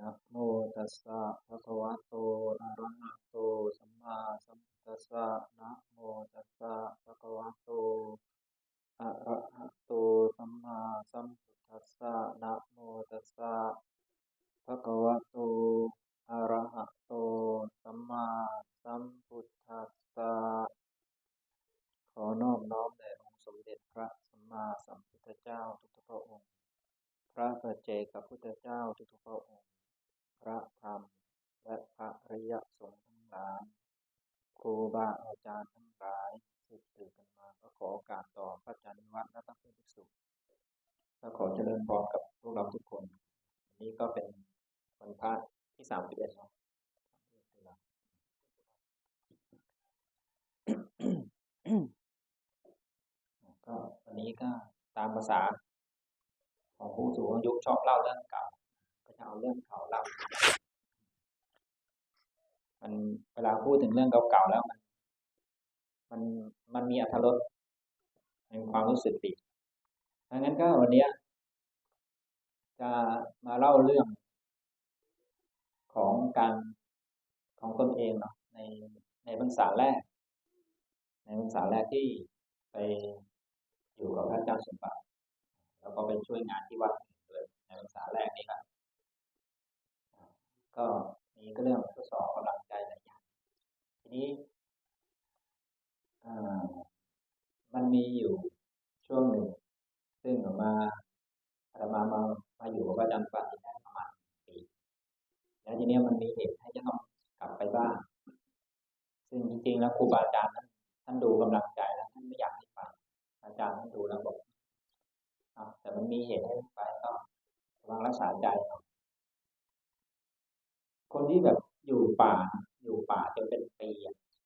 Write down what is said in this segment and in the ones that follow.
นะโมตัสสะภะคะวะโตอะระหะโตสัมมาสัมพุทธัสสะนะโมตัสสะภะคะวะโตอะระหะโตสัมมาสัมพุทธัสสะนะโมตัสสะภะคะวะโตอะระหะโตสัมมาสัมพุทธัสสะขอนอบน้อมแด่องค์สมเด็จพระสัมมาสัมพุทธเจ้าทุกพระองค์ พระปัจเจกพุทธเจ้าทุกพระองค์ พระธรรม และพระริยสงฆ์ทั้งหลาย ครูบาอาจารย์ทั้งหลายสืบสืบกันมาก็ขอกาสต่อพระอาจารย์นิวัฒน์และพระพุทธภิกษุและขอเจริญพรกับพวกเราทุกคน วันนี้ก็เป็นวันพระที่สามสิบเอ็ดเนาะก็วันนี้ก็ตามภาษาของผู้สูงอายุชอบเล่าเรื่องเก่า ก็จะเอาเรื่องเก่าเล่ามันเวลาพูดถึงเรื่องเก่าๆแล้วมัน มันมันมีอรรถรสในความรู้สึกดีดังนั้นก็วันนี้จะมาเล่าเรื่องของการของตนเองเนาะในในพรรษาแรก ในพรรษาแรกที่ไปอยู่กับพระอาจารย์สมบัติแล้วก็ไปช่วยงานที่วัดเลยในพรรษาแรกนี้ครับ ก็มีก็เรื่องทดสอบกำลังใจหลายอย่างทีนี้มันมีอยู่ช่วงหนึ่ง ซึ่งมาอามามามาอยู่กับอาจารย์ปาฏิได้ประมาณปีแล้วทีนี้มันมีเหตุให้จะต้องกลับไปบ้านซึ่งจริงๆแล้วครูบาอาจารย์ท่านดูกำลังใจแล้วท่านไม่อยากให้ไปอาจารย์ท่านดูแล้วบอกแต่มันมีเหตุให้ไปก็ระวังรักษาใจ คนที่แบบอยู่ป่า อยู่ป่าจนเป็นปี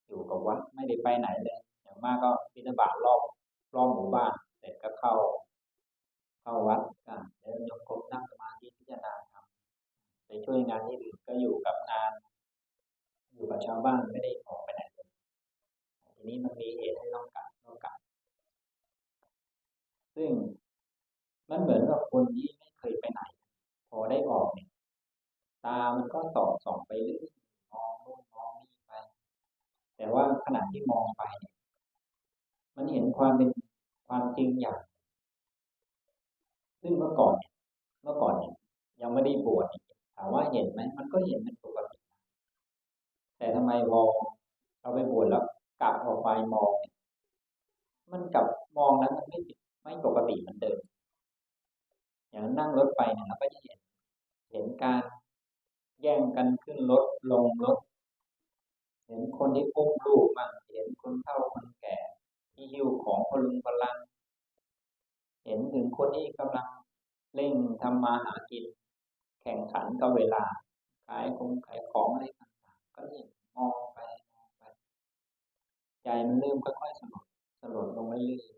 อยู่กับวัดไม่ได้ไปไหนเลยอย่างมากก็บิณฑบาตรอบรอบหมู่บ้าน เสร็จก็เข้า เข้าวัดกันแล้วยกคมนั่งสมาธิพิจารณาทำไปช่วยงานที่อื่นก็อยู่กับงาน อยู่กับชาวบ้านไม่ได้ออกไปไหนเลยทีนี้มันมีเหตุให้ต้องกลับต้องกลับซึ่งมันเหมือนกับคนที่ไม่เคยไปไหน พอได้ออกเนี่ย ตามันก็สอดส่องไปเรื่อยมองนู่นมองนี่ไป แต่ว่าขณะที่มองไปเนี่ยมันเห็นความเป็นความจริงอย่าง ซึ่งเมื่อก่อน เมื่อก่อนเนี่ยยังไม่ได้บวชถามว่าเห็นไหมมันก็เห็นเป็นปกติแต่ทำไมพองเราไปบวชแล้วกลับออกไปมอง มันกลับมองแล้วมันไม่ไม่ปกติเหมือนเดิม อย่างนั่งรถไปเนี่ยเราก็จะเห็น เห็นการ แย่งกันขึ้นรถลงรถ เห็นคนที่อุ้มลูกมันเห็นคนเฒ่าคนแก่ ที่หิ้วของพลุงพลัง เห็นถึงคนที่กำลังเร่งทำมาหากิน แข่งขันกับเวลา ขายคงขายของอะไรต่างๆ ก็เห็นมองไปมองไป ใจมันเริ่มค่อยๆสลดสลดลงเรื่อย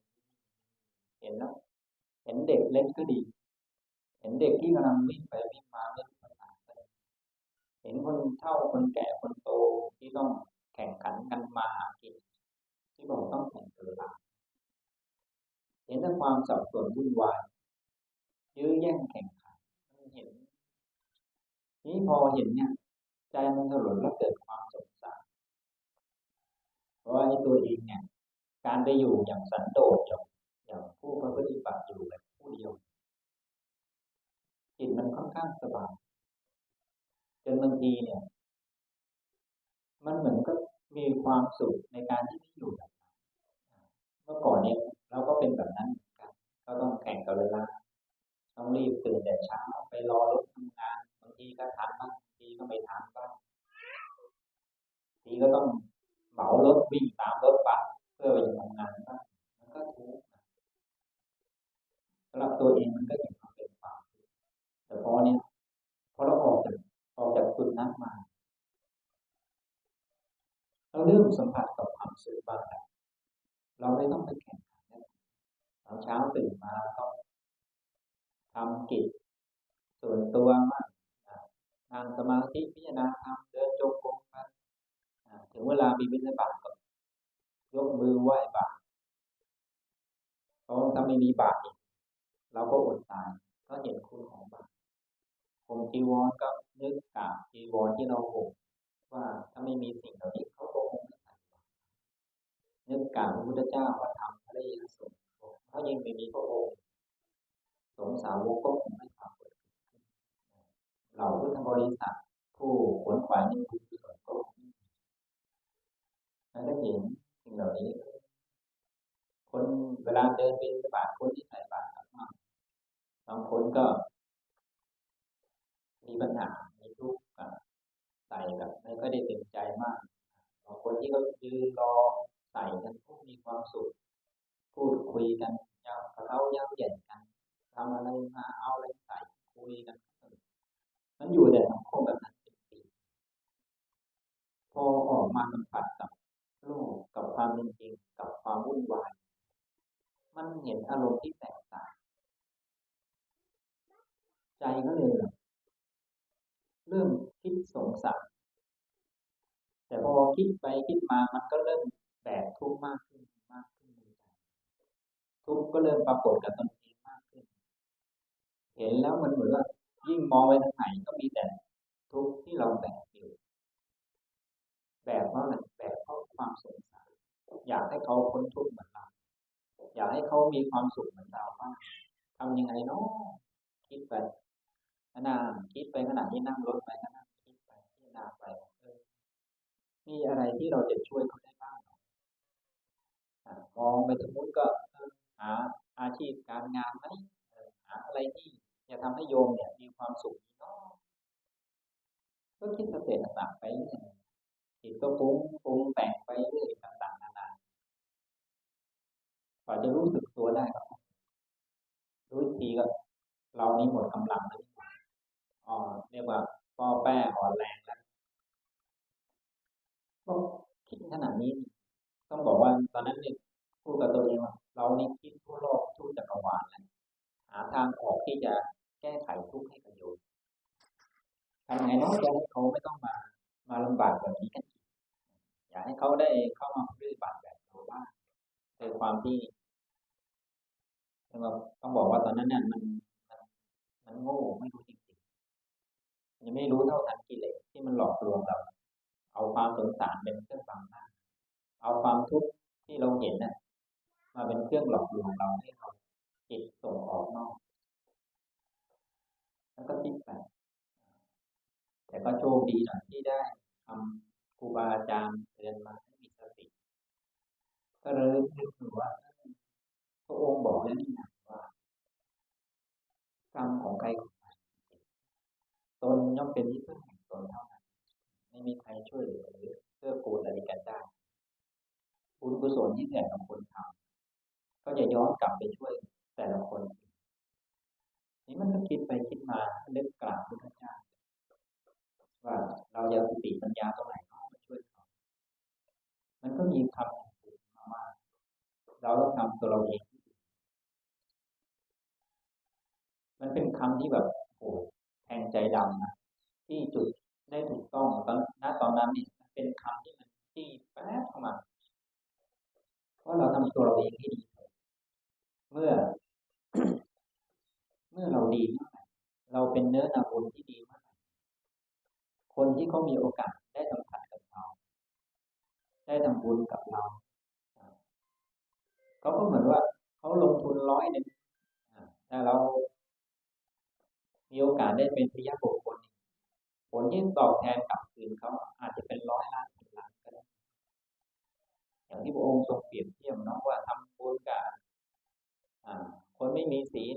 ๆเห็นแล้ว เห็นเด็กเล่นก็ดี เห็นเด็กที่กำลังวิ่งไปวิ่งมาเล่น ห็นคนเฒ่าคนแก่คนโตที่ต้องแข่งขันกันมาหากิน ที่บอกต้องแข่งกันเวลาเห็นแต่ความสับสนวุ่นวายยื้อแย่งแข่งขันเห็น นี้พอเห็นเนี่ย ใจมันถลนแล้วเกิดความสงสารเพราะว่าไอ้ตัวเองเนี่ย การไปอยู่อย่างสันโดษอย่างอย่างผู้ปฏิบัติอยู่แบบผู้เดียวจิตมันค่อนข้างสบาย นบางทีเนี่ย มันเหมือนก็มีความสุขในการที่ไม่อยู่แบบนั้นเมื่อก่อนเนี่ยเราก็เป็นแบบนั้นเหมือนกันก็ต้องแข่งกับเวลาต้องรีบตื่นแต่เช้าไปรอรถทำงานบางทีก็ทันบ้างบางทีก็ไม่ทันบ้างทีก็ต้องเหมารถวิ่งตามรถบัสเพื่อไปทำงานบ้างมันก็ทุกข์สำหรับตัวเองมันก็เห็นความเป็นความแต่พอเนี่ยพอเราออกจาก ออกจากจุดนั้นมาเราเริ่มสัมผัสกับความสุขบ้างแล้วเราไม่ต้องไปแข่งขันตอนเช้าตื่นมาต้องทำกิจส่วนตัวมากนั่งสมาธิพิจารณาธรรมเดินจงกรมไปถึงเวลามีบิณฑบาตก็ยกมือไหว้บาตเพราะถ้าไม่มีบาตเราก็อดตายก็เห็นคุณของบาตรผมจีวรก็ นึกกาบจีวรที่เราห่มว่าถ้าไม่มีสิ่งเหล่านี้เขาก็คงไม่ใส่นึกกาบพระพุทธเจ้าว่าทำพระยาสงฆ์เขายังไม่มีพระองค์สงสาวกก็คงไม่ทำเกิดเราพุทธบริษัทผู้ขวนขวายในบุญกุศลก็คงไม่มีแล้วก็เห็นสิ่งเหล่านี้ คนเวลาเดินเป็นบาตคนที่ใส่บาตรมากบางคนก็มีปัญหา ใส่แบบไม่ก็ได้เต็มใจมากบางคนที่เขายืนรอใส่กันพวกมีความสุข พูดคุยกันยาวเขาย้ำเย็นกันทำอะไรมาเอาอะไรใส่คุยกันมันอยู่แต่สังคมแบบนั้นเป็นปีพอออกมาสัมผัสกับโลกกับความเป็นจริงกับความวุ่นวายมันเห็นอารมณ์ที่แตกต่าง ใจก็เลย เริ่มคิดสงสัยแต่พอคิดไปคิดมามันก็เริ่มแบกทุกข์มากขึ้นมากขึ้นในใจทุกข์ก็เริ่มปรากฏกับตนเองมากขึ้น เห็นแล้วมันเหมือนว่ายิ่งมองไปทางไหนก็มีแต่ทุกข์ที่เราแบกอยู่แบกเพราะอะไรแบกเพราะความสงสารอยากให้เขาพ้นทุกข์เหมือนเราอยากให้เขามีความสุขเหมือนเราบ้างทำยังไงเนาะคิดไป นาคิดไปขณะที่นั่งรถไปก็นั่งคิดไปพิจารณาไปเออมีอะไรที่เราจะช่วยเขาได้บ้างมองไปสมมติก็หาอาชีพการงานไหมหาอะไรที่จะทำให้โยมเนี่ยมีความสุขเนาะก็คิดสเต็ปต่างไปเรื่อยจิตก็ปรุงปรุงแต่งไปเรื่อยต่างๆนานาพอจะรู้สึกตัวได้ก็รู้ทีก็เรานี้หมดกำลังแล้ว อ่อเรียกว่าป้อแป้อ่อนแรงแล้วก็คิดขนาดนี้ ต้องบอกว่าตอนนั้นเนี่ยพูดกับตัวเองว่าเรานี่คิดทั่วโลกทั่วจักรวาลแล้วหาทางออกที่จะแก้ไขทุกข์ให้กับโยมทำไงน้องจะให้เขาไม่ต้องมามาลำบากแบบนี้กันอีกอยากให้เขาได้เข้ามาปฏิบัติแบบเราบ้างในความที่ต้องบอกว่าตอนนั้นเนี่ยมันโง่ไม่รู้จริงๆ ยังไม่รู้เท่าทันกิเลสที่มันหลอกลวงเรา เอาความสงสารเป็นเครื่องบังหน้า เอาความทุกข์ที่เราเห็นน่ะมาเป็นเครื่องหลอกลวงเราให้เราจิตส่งออกนอก แล้วก็คิดไปแต่ก็โชคดีหน่อยที่ได้ทำครูบาอาจารย์เตือนมาให้มีสติ ก็เลยนึกถึงว่าพระองค์บอกแล้วนี่นะว่ากรรมของใครของ ตนย่อมเป็นที่พึ่งแห่งตนเท่านั้น ไม่มีใครช่วยเหลือหรือเพื่อกูลอะไรกันได้บุญกุศลที่แต่ละคนทำก็จะย้อนกลับไปช่วยแต่ละคน นี่มันก็คิดไปคิดมาเล็กกราบพุทธเจ้าว่าเราจะสติปัญญาตรงไหนมาช่วยเขามันก็มีคำมาว่าเราต้องทำตัวเราเองมันเป็นคำที่แบบโอ้ แทงใจดำนะที่จุดได้ถูกต้องตอนณตอนนั้นนี่เป็นคำที่มันที่แป๊บเข้ามา เพราะเราทำตัวเราเองให้ดี เมื่อ เมื่อเราดีเมื่อไหร่เราเป็นเนื้อนาบุญที่ดีมื่อไหร่คนที่เขามีโอกาสได้สัมผัสกับเรา ได้ทำบุญกับเราเขาก็เหมือนว่าเขาลงทุนร้อยหนึ่งแต่เรา มีโอกาสได้เป็นพยาบุคคลผลที่ตอบแทนกลับคืนเขาอาจจะเป็นร้อยล้านพันล้านก็ได้อย่างที่พระองค์ทรงเปรียบเทียบเนาะว่าทำบุญกับคนไม่มีศีล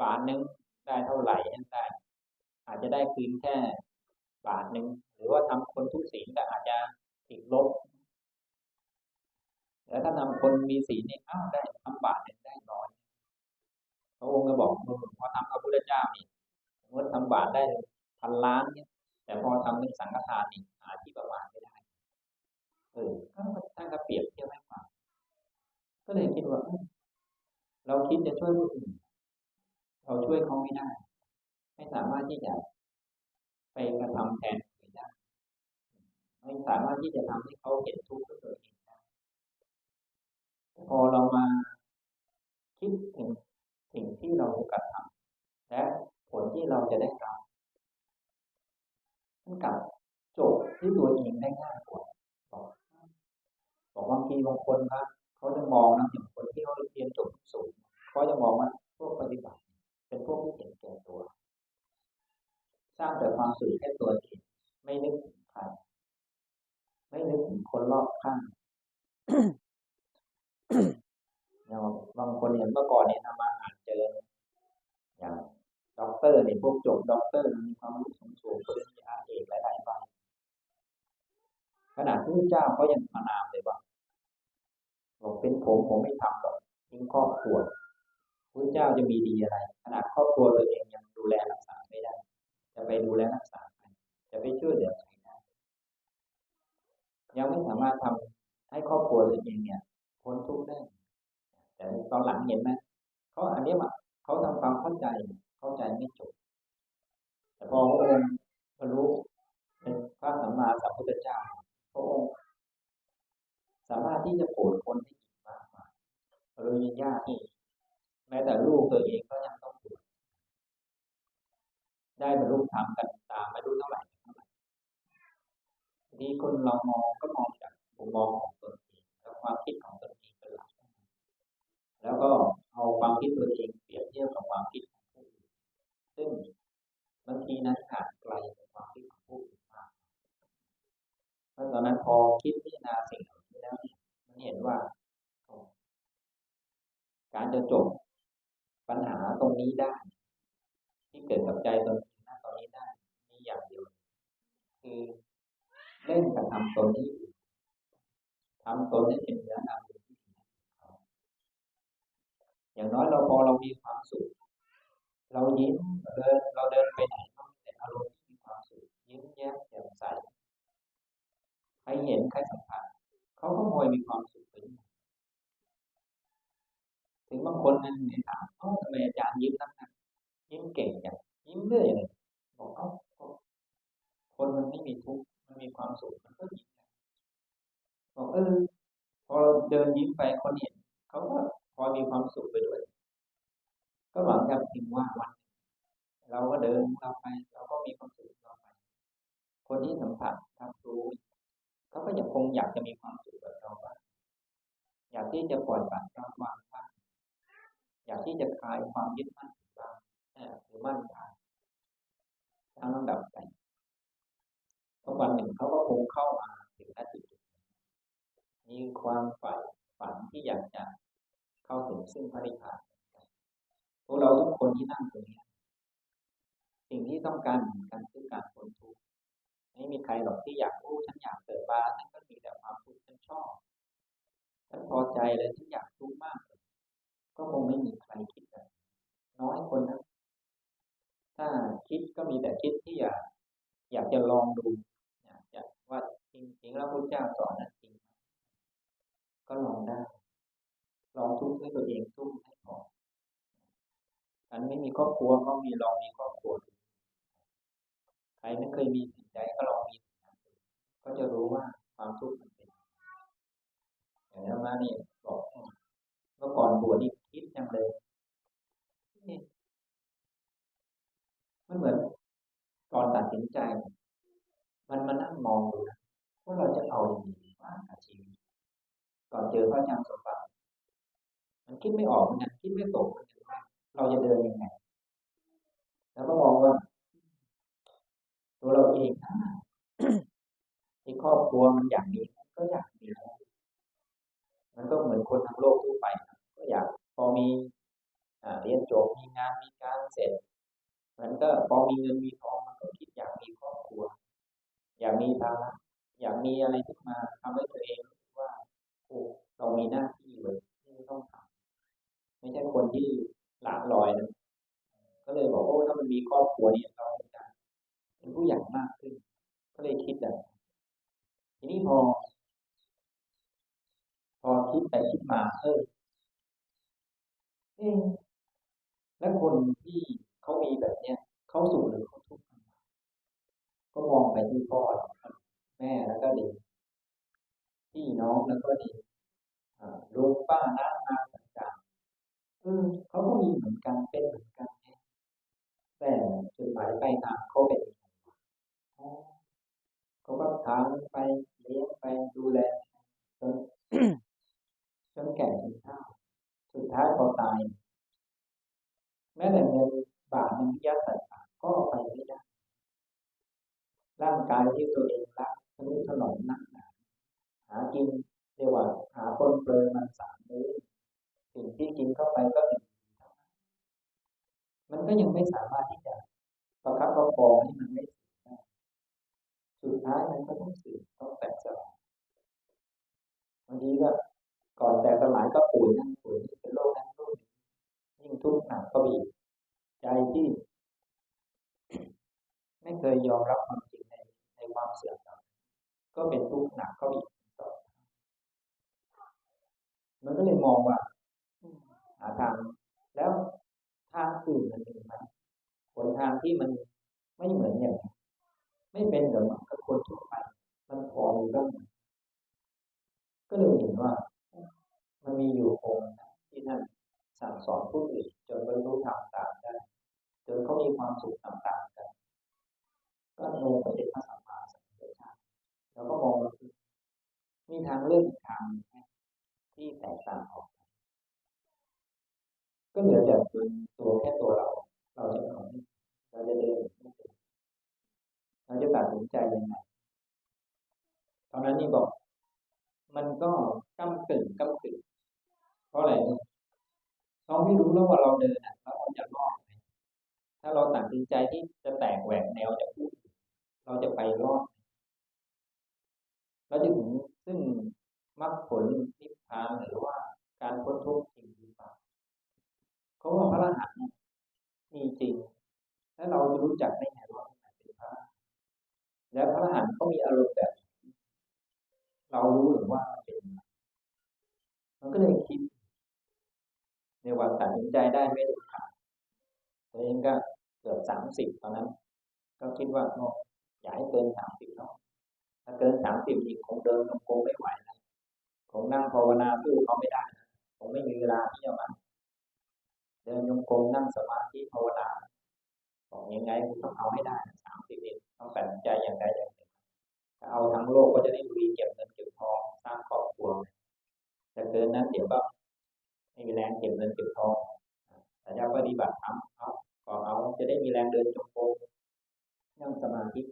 บาทหนึ่งได้เท่าไหร่ได้อาจจะได้คืนแค่บาทหนึ่งหรือว่าทำคนทุกศีลก็อาจจะติดลบแต่ถ้าทำคนมีศีลนี่ยอ้าวได้ทำบาทหนึ่งได้น้อย พระองค์ก็บอกพอทำพระพุทธเจ้านี่เมื่อทำบาทได้พันล้านเนี่ย แต่พอทำเป็นสังฆทานนี่หาที่ประมาณไม่ได้ เออก็ท่านก็เปรียบเทียบให้ฟังก็เลยคิดว่า เราคิดจะช่วยผู้อื่นเราช่วยเขาไม่ได้ ไม่สามารถที่จะไปกระทำแทนคนได้ไม่สามารถที่จะทำให้เขาเห็นทุกข์ด้วยตัวเองได้พอเรามาคิดถึง สิ่งที่เรากระทำและผลที่เราจะได้รับมันกลับจบที่ตัวเองได้ง่ายกว่าบอกบอกบางทีบางคนครับเขาจะมองนะอย่างคนที่เขาเรียนจบสูงเขาจะมองว่าพวกปฏิบัติ เป็นพวกที่เห็นแก่ตัว สร้างแต่ความสุขแค่ตัวเองไม่นึกถึงใครไม่นึกถึงคนรอบข้างอย่างบางคนเห็นเมื่อก่อนเนี่ยทำมาอ่านเจออย่าง ด็อกเตอร์เนี่ยพวกจบด็อกเตอร์มีความรู้สูงสูงปริญญาเอกหลายๆใบขนาดพระเจ้าเขายังมานามเลยว่าบอกเป็นผมผมไม่ทำหรอกทิ้งครอบครัวพระเจ้าจะมีดีอะไร ขนาดครอบครัวตัวเองยังดูแลรักษาไม่ได้ จะไปดูแลรักษาใครจะไปช่วยเหลือใครได้ยังไม่สามารถทำให้ครอบครัวตัวเองเนี่ยพ้นทุกข์ได้แต่ตอนหลังเห็นไหมเขาอันนี้ว่าเขาทำความเข้าใจ ใจไม่จบ แต่พอพระองค์บรรลุเป็นพระสัมมาสัมพุทธเจ้าพระองค์สามารถที่จะโปรดคนได้อีกมากมายบรรลุญาติแม้แต่ลูกตัวเองก็ยังต้องปวดได้บรรลุธรรมกันตามไม่รู้เท่าไหร่เท่าไหร่ทีนี้คนเรามองก็มองจากมุมมองของตนเองแล้วความคิดของตนเองเป็นหลักแล้วก็เอาความคิดตัวเองเปรียบเทียบกับความคิดของ ซึ่งบางทีนั้นขาดไกลจากความคิดของผู้อื่นมากเพราะตอนนั้นพอคิดพิจารณาสิ่งเหล่านี้แล้วเนี่ยมันเห็นว่า การจะจบปัญหาตรงนี้ได้ ที่เกิดกับใจตนเองณตอนนี้ได้มีอย่างเดียว คือเล่นกับทำตนที่ทำตนให้เป็นเนื้อนามอย่างน้อยเราพอเรามีความสุข เรายิ้มเดินเราเดินไปไหนก็มีแต่อารมณ์ที่มีความสุขยิ้มแย้มแจ่มใสใครเห็นใครสัมผัสเขาก็มวยมีความสุขไปถึงบางคนนั้นเนี่ยถามเอ้าทำไมอาจารย์ยิ้มนักยิ้มเก่งจังยิ้มเรื่อยเลยบอกเอ้าคนมันไม่มีทุกข์มันมีความสุขมันก็ยิ้มบอกเออพอเดินยิ้มไปคนเห็นเขาก็พอมีความสุขไปด้วย ก็หวังจะพิงว่าวันเราก็เดินเราไป เราก็มีความสุขเราไป คนที่สัมผัสรับรู้เขาก็จะคงอยากจะมีความสุขแบบเราบ้างอยากที่จะปล่อยปละวางวางบ้างอยากที่จะคลายความยึดมั่นบ้างหรือมั่นทางตามลำดับไปทุกวันหนึ่งเขาก็คงเข้ามาถึงจุดมีความฝันฝันที่อยากจะเข้าถึงซึ่งพระนิพพาน พวกเราทุกคนที่นั่งตรงนี้สิ่งที่ต้องการเหมือนกันคือการพ้นทุกข์ไม่มีใครหรอกที่อยากรู้ฉันอยากเกิดมาฉันก็มีแต่ความทุกข์ฉันชอบฉันพอใจเลยฉันอยากทุกข์มาก ก็คงไม่มีใครคิดแบบน้อยคนนะถ้าคิดก็มีแต่คิดที่อยากอยากจะลองดูอยากจะว่าจริงๆแล้วพระเจ้าสอนนั้นจริง ก็ลองได้ ลองทุกข์ให้ตัวเองทุกข์ อันไม่มีครอบครัวก็มีลองมีครอบครัวใครไม่เคยมีสิ่งใดก็ลองมีสิ่งนั้นก็จะรู้ว่าความทุกข์มันเป็นอย่างนั้นมาเนี่ยบอกเมื่อก่อนบวชนี่คิดจังเลยมันเหมือนก่อนตัดสินใจ มันมานั่งมองดูนะว่าเราจะเอาอย่างไรบ้างกับชีวิตก่อนเจอพระอาจารย์สมบัติมันคิดไม่ออกเหมือนกันคิดไม่ตกเหมือนกัน เราจะเดินยังไง แล้วก็มองว่า ตัวเราเองนะที่ครอบครัวมันอยากมีก็อยากมีมันก็เหมือนคนทั้งโลกทั่วไป ก็อยากพอมีเรียนจบมีงานมีการเสร็จ มันก็พอมีเงินมีทองมันก็คิดอยากมีครอบครัว อยากมีภาระอยากมีอะไรขึ้นมาทำให้ตัวเองว่าโอ้เรามีหน้าที่เลยที่ต้องทำไม่ใช่คนที่ ลากลอยนะก็เลยบอกว่าถ้ามันมีครอบครัวนี้เราจะเป็นผู้ใหญ่มากขึ้น ก็เลยคิดแบบทีนี้พอ พอคิดไปคิดมาเออเอแล้วคนที่เขามีแบบเนี้ยเขาสุขหรือเขาทุกข์ก็มองไปที่พ่อแม่แล้วก็เดีพี่น้องแล้วก็เดีลุงป้าน้าอา เออเขาก็มีเหมือนกันเป็นเหมือนกัน แต่จุดหมายปลายทาง ก็ป่วยนั่นป่วยนี่เป็นโรคนั้นโรคนี้ยิ่งทุกข์หนักก็บีใจที่ ไม่เคยยอมรับความจริงในในความเสื่อมก็เป็นทุกข์หนักก็บีต่อมันก็เลยมองว่าหาทางแล้วทางอื่นมันมีไหมผลทางที่มันไม่เหมือนอย่างไม่เป็นเหมือนกับคนทั่วไปมันพอมีบ้างก็เลยเห็นว่า มันมีอยู่องค์ที่ท่านสั่งสอนผู้อื่นจนบรรลุธรรมตามได้จนเขามีความสุขต่ามๆกัน ก็โน้มไปเป็นพระสัมมาสัมพุทธเจ้าแล้วก็มองว่ามีทางเลือกอีกทางที่แตกต่างออก ก็เหลือแต่ตัวแค่ตัวเรา เราจะทำเราจะเดินเราจะตัดสินใจยังไงตอนนั้นนี่บอก มันก็ก้ากึ่งก้ากึ่ง เพราะอะไรเราไม่รู้แล้วว่าเราเดินแล้วเราจะรอดไหมถ้าเราตัดสินใจที่จะแตกแหวกแนวจะพูดเราจะไปรอดเราจะถึงซึ่งมรรคผลนิพพานหรือว่าการพ้นทุกข์จริงหรือเปล่าเขาว่าพระอรหันต์มีจริง แล้วเราจะรู้จักได้ไงว่าเป็นพระแล้วพระอรหันต์เขามีอารมณ์แบบ เรารู้หรือว่าเป็น มันก็เลยคิด ในวันตัดสินใจได้ไม่ถูกขาดตัวเองก็เกือบสามสิบตอนนั้น ก็คิดว่าโอ้อย่าให้เกินสามสิบเนาะถ้าเกินสามสิบอีกคงเดินคงไม่ไหวนะคงนั่งภาวนาสู้เขาไม่ได้คงไม่มีเวลาที่จะมาเดินยงกลมนั่งสมาธิภาวนาบอกยังไงต้องเอาให้ได้สามสิบเอ็ดต้องตัดใจอย่างใดอย่างหนึ่งถ้าเอาทั้งโลกก็จะได้ลุยเก็บเงินเก็บทองสร้างครอบครัวแต่เกินนั้นเดี๋ยวก็ ไม่มีแรงเก็บเงินเก็บทองแต่ถ้าปฏิบัติทำเอาก็เอาจะได้มีแรงเดินจงกรมนั่งสมาธิ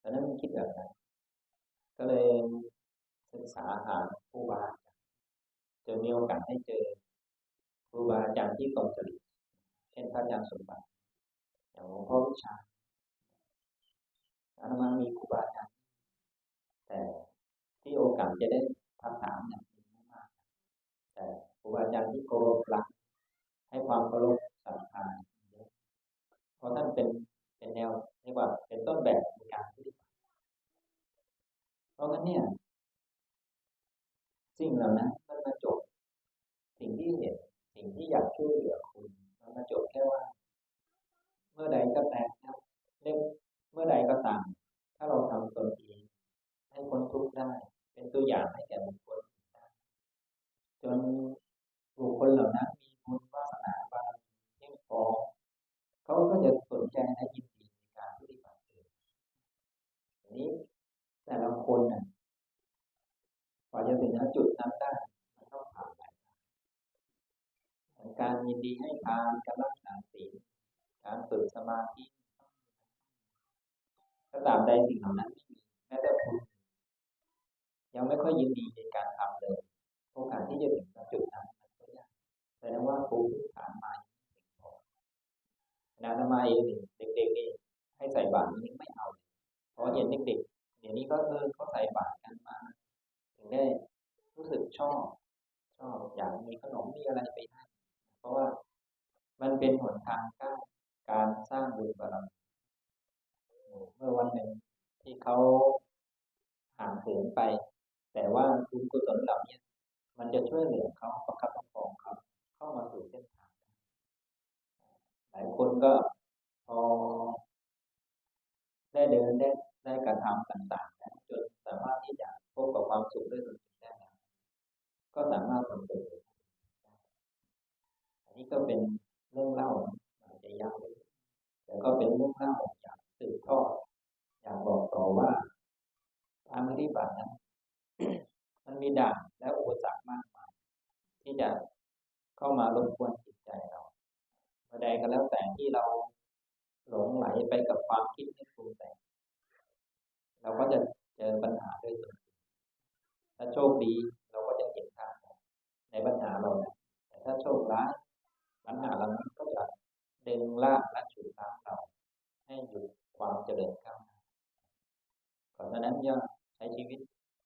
ตอนนั้นคิดแบบนั้นก็เลยศึกษาหาผู้บาจะมีโอกาสให้เจอครูบาอาจารย์ที่ตรงจริตเช่นพระอาจารย์สมบัติอย่างหลวงพ่อวิชาอาตมามีครูบาอาจารย์แต่ที่โอกาสจะได้ทักถามเนี่ย ครูบาอาจารย์ที่โกรธรัก ให้ความเคารพศรัทธาเพราะท่านเป็นเป็นแนวเรียกว่าเป็นต้นแบบในการปฏิบัติเพราะงั้นเนี่ยสิ่งเหล่านั้นมันมาจบ สิ่งที่เห็นสิ่งที่อยากช่วยเหลือคุณมันมาจบแค่ว่า เมื่อใดก็แต่เล่เมื่อใดก็ตาม ถ้าเราทำตนเองให้คนทุกข์ได้ เป็นตัวอย่างให้แก่บุคคลได้จน บุคคลเหล่านั้นมีบุญวาสนาบารมีเพียงพอเขาก็จะสนใจและยินดีในการปฏิบัติเองทีนี้แต่ละคนน่ะกว่าจะถึงจุดนั้นได้มันต้องผ่านหลายการยินดีให้ทานการรักษาศีลการฝึกสมาธิถ้าตามใดสิ่งเหล่านั้นไม่มีแม้แต่คุณยังไม่ค่อยยินดีในการทำเลย โอกาสที่จะถึงจุดนั้นมันก็ยากแสดงว่าครูพื้นฐานมา นาทำไมเด็กๆนี่ให้ใส่บาตรนี้ไม่เอาเพราะเห็นเด็กๆเดี๋ยวนี้ก็เออเขาใส่บาตรกันมาถึงได้รู้สึกชอบ ชอบอยากมีขนมมีอะไรไปให้เพราะว่ามันเป็นหนทางก้าวการสร้างบุญบารมีเมื่อวันหนึ่งที่เขาห่างเหินไป แต่ว่าบุญกุศลเหล่านี้มันจะช่วยเหลือเขาประคับประคองเขาเข้ามาสู่เส้นทาง หลายคนก็พอได้เดินได้ได้กระทำต่างๆจนสามารถที่จะพบกับความสุขด้วยตนเองได้ก็สามารถทำตัวอันนี้ก็เป็นเรื่องเล่าอาจจะยาวแต่ก็เป็นเรื่องเล่าอยากสืบทอดอยากบอกต่อว่าการปฏิบัตินั้นมันมีด่านและอุปสรรคมากมายที่จะเข้ามารบกวนจิตใจเรา ใดก็แล้วแต่ที่เราหลงไหลไปกับความคิดนึกปรุงแต่งเราก็จะเจอปัญหาด้วยตัวเองถ้าโชคดีเราก็จะเห็นทางออกในปัญหาเราแหละแต่ถ้าโชคร้ายปัญหาเรานั้นก็จะดึงลากและฉุดล้างเรา ให้หยุดความเจริญก้าวหน้าเพราะฉะนั้นย่าใช้ชีวิต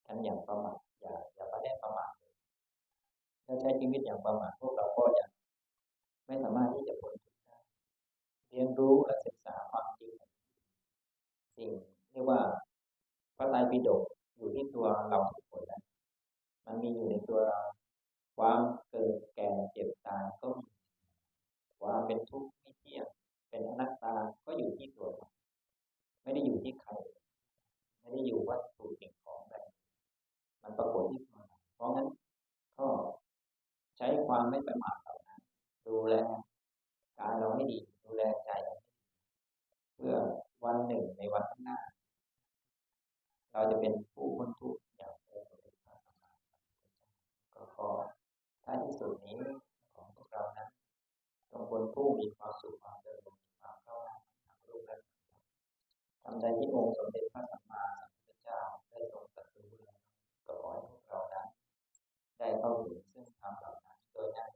กันอย่างประมาทอย่าอย่าไปได้ประมาทเลยถ้าใช้ชีวิตอย่างประมาทพวกเราก็จะ ไม่สามารถที่จะพ้นทุกข์ได้เรียนรู้และศึกษาความจริงสิ่งเรียกว่าพระไตรปิฎกอยู่ที่ตัวเราทุกคนแล้วมันมีอยู่ในตัวเราความเกิดแก่เจ็บตายก็มีความเป็นทุกข์ไม่เที่ยงเป็นอนัตตาก็อยู่ที่ตัวเราไม่ได้อยู่ที่ใคร ไม่ได้อยู่วัตถุสิ่งของใดมันปรากฏที่ตัวเราเพราะงั้นก็ใช้ความไม่ประมาท ดูแลกายเราไม่ดีดูแลใจเพื่อวันหนึ่งในวันข้างหน้า เราจะเป็นผู้พ้นทุกอย่างเต็มที่ก็ขอท้ายที่สุดนี้ของพวกเรานะต้องบนผู้มีความสุขความเจริญความเข้าทางรูปและทำใจที่องค์สมเด็จพระสัมมาสัมพุทธเจ้าได้ทรงตรัสรู้แล้วก็ขอให้พวกเรานั้นได้เข้าถึงซึ่งธรรมเหล่านั้นโดยง่าย